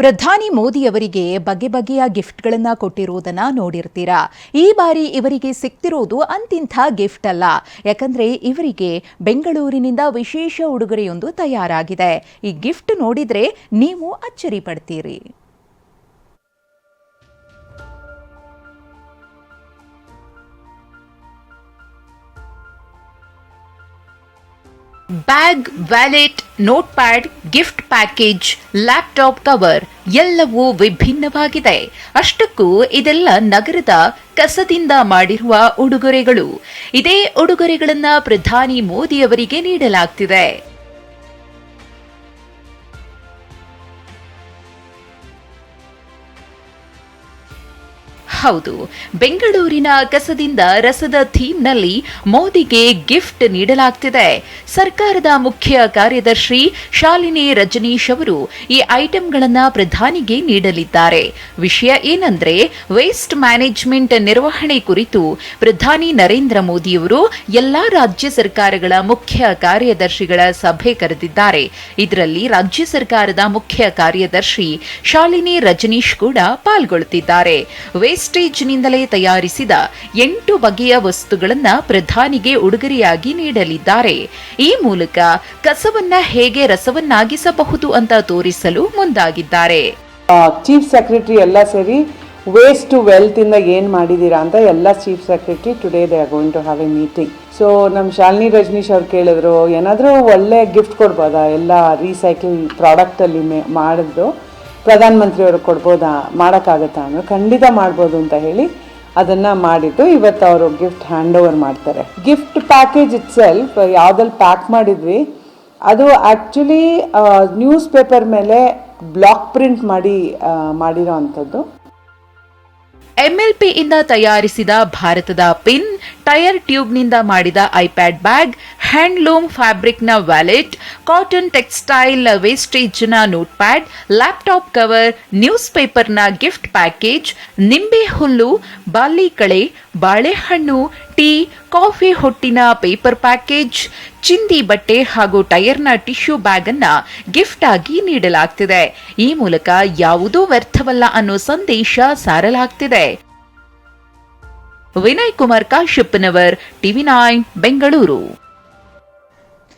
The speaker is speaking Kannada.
ಪ್ರಧಾನಿ ಮೋದಿಯವರಿಗೆ ಬಗೆ ಬಗೆಯ ಗಿಫ್ಟ್ಗಳನ್ನ ಕೊಟ್ಟಿರುವುದನ್ನ ನೋಡಿರ್ತೀರಾ? ಈ ಬಾರಿ ಇವರಿಗೆ ಸಿಕ್ತಿರೋದು ಅಂತಿಂಥ ಗಿಫ್ಟ್ ಅಲ್ಲ. ಯಾಕಂದ್ರೆ ಇವರಿಗೆ ಬೆಂಗಳೂರಿನಿಂದ ವಿಶೇಷ ಉಡುಗೊರೆಯೊಂದು ತಯಾರಾಗಿದೆ. ಈ ಗಿಫ್ಟ್ ನೋಡಿದ್ರೆ ನೀವು ಅಚ್ಚರಿ ಪಡ್ತೀರಿ. Bag, wallet note pad gift package, laptop cover ಎಲ್ಲವೂ ವಿಭಿನ್ನವಾಗಿದೆ. ಅಷ್ಟಕ್ಕೂ ಇದೆಲ್ಲ ನಗರದ ಕಸದಿಂದ ಮಾಡಿರುವ ಉಡುಗೊರೆಗಳು. ಇದೇ ಉಡುಗೊರೆಗಳನ್ನು ಪ್ರಧಾನಿ ಮೋದಿಯವರಿಗೆ ನೀಡಲಾಗ್ತಿದೆ. ಹೌದು. ಬೆಂಗಳೂರಿನ ಕಸದಿಂದ ರಸದ ಥೀಮ್ನಲ್ಲಿ ಮೋದಿಗೆ ಗಿಫ್ಟ್ ನೀಡಲಾಗ್ತಿದೆ. ಸರ್ಕಾರದ ಮುಖ್ಯ ಕಾರ್ಯದರ್ಶಿ ಶಾಲಿನಿ ರಜನೀಶ್ ಅವರು ಈ ಐಟಂಗಳನ್ನ ಪ್ರಧಾನಿಗೆ ನೀಡಲಿದ್ದಾರೆ. ವಿಷಯ ಏನಂದ್ರೆ ವೇಸ್ಟ್ ಮ್ಯಾನೇಜ್ಮೆಂಟ್ ನಿರ್ವಹಣೆ ಕುರಿತು ಪ್ರಧಾನಿ ನರೇಂದ್ರ ಮೋದಿಯವರು ಎಲ್ಲಾ ರಾಜ್ಯ ಸರ್ಕಾರಗಳ ಮುಖ್ಯ ಕಾರ್ಯದರ್ಶಿಗಳ ಸಭೆ ಕರೆದಿದ್ದಾರೆ. ಇದರಲ್ಲಿ ರಾಜ್ಯ ಸರ್ಕಾರದ ಮುಖ್ಯ ಕಾರ್ಯದರ್ಶಿ ಶಾಲಿನಿ ರಜನೀಶ್ ಕೂಡ ಪಾಲ್ಗೊಳ್ಳುತ್ತಿದ್ದಾರೆ ವೇಸ್ಟೇಜ್ನಿಂದಲೇ ತಯಾರಿಸಿದ ಎಂಟು ಬಗೆಯ ವಸ್ತುಗಳನ್ನು ಪ್ರಧಾನಿಗೆ ಉಡುಗೊರೆಯಾಗಿ ನೀಡಲಿದ್ದಾರೆ. ಈ ಮೂಲಕ ಕಸವನ್ನ ಹೇಗೆ ರಸವನ್ನಾಗಿಸಬಹುದು ಅಂತ ತೋರಿಸಲು ಮುಂದಾಗಿದ್ದಾರೆ. ಚೀಫ್ ಸೆಕ್ರೆಟರಿ ಎಲ್ಲ ಸೇರಿ ವೇಸ್ಟ್ ಟು ವೆಲ್ತ್ ಇಂದ ಏನ್ ಮಾಡಿದೀರಾ ಅಂತ ಎಲ್ಲ chief secretary today they are going to have a meeting so ನಮ್ಮ ಶಾಲಿನಿ ರಜನೀಶ್ ಅವ್ರು ಕೇಳಿದ್ರು, ಏನಾದರೂ ಒಳ್ಳೆ ಗಿಫ್ಟ್ ಕೊಡ್ಬೋದಾ? ಎಲ್ಲ ರೀಸೈಕಲ್ ಪ್ರಾಡಕ್ಟಲ್ಲಿ ಮೇ- ಮಾಡಿದ್ದು. ಪ್ರಧಾನ ಮಂತ್ರಿಯವರು ಕೊಡ್ಬೋದಾ? ಮಾಡೋಕ್ಕಾಗತ್ತಾ ಅಂದ್ರೆ ಖಂಡಿತ ಮಾಡ್ಬೋದು ಅಂತ ಹೇಳಿ ಅದನ್ನು ಮಾಡಿದ್ದು ಇವತ್ತು ಅವರು ಗಿಫ್ಟ್ ಹ್ಯಾಂಡ್ ಓವರ್ ಮಾಡ್ತಾರೆ. ಗಿಫ್ಟ್ ಪ್ಯಾಕೇಜ್ ಇಟ್ ಸೆಲ್ಫ್ ಯಾವುದಲ್ಲಿ ಪ್ಯಾಕ್ ಮಾಡಿದ್ವಿ, ಅದು ಆ್ಯಕ್ಚುಲಿ ನ್ಯೂಸ್ ಪೇಪರ್ ಮೇಲೆ ಬ್ಲಾಕ್ ಪ್ರಿಂಟ್ ಮಾಡಿ ಮಾಡಿರೋ ಅಂಥದ್ದು. ಎಂಎಲ್ಪಿ ಇಂದ ತಯಾರಿಸಿದ ಭಾರತದ ಪಿನ್ ಟೈರ್ ಟ್ಯೂಬ್ನಿಂದ ಮಾಡಿದ ಐಪ್ಯಾಡ್ ಬ್ಯಾಗ್, ಹ್ಯಾಂಡ್ಲೂಮ್ ಫ್ಯಾಬ್ರಿಕ್ನ wallet, cotton textile ವೇಸ್ಟೇಜ್ನ note pad laptop cover news ಪೇಪರ್ನ ಗಿಫ್ಟ್ ಪ್ಯಾಕೇಜ್, ನಿಂಬೆ ಹುಲ್ಲು, ಬಾಲಿಕಳೆ, ಬಾಳೆಹಣ್ಣು, ಟೀ, ಕಾಫಿ ಹೊಟ್ಟಿನ ಪೇಪರ್ ಪ್ಯಾಕೇಜ್, ಚಿಂದಿ ಬಟ್ಟೆ ಹಾಗೂ ಟೈರ್ನ ಟಿಶ್ಯೂ ಬ್ಯಾಗ್ ಅನ್ನ ಗಿಫ್ಟ್ ಆಗಿ ನೀಡಲಾಗ್ತಿದೆ. ಈ ಮೂಲಕ ಯಾವುದೂ ವ್ಯರ್ಥವಲ್ಲ ಅನ್ನೋ ಸಂದೇಶ ಸಾರಲಾಗ್ತಿದೆ. Vinay Kumar ಕಾಶ್ಯಪ್ಪನವರ್ TV nine Bengaluru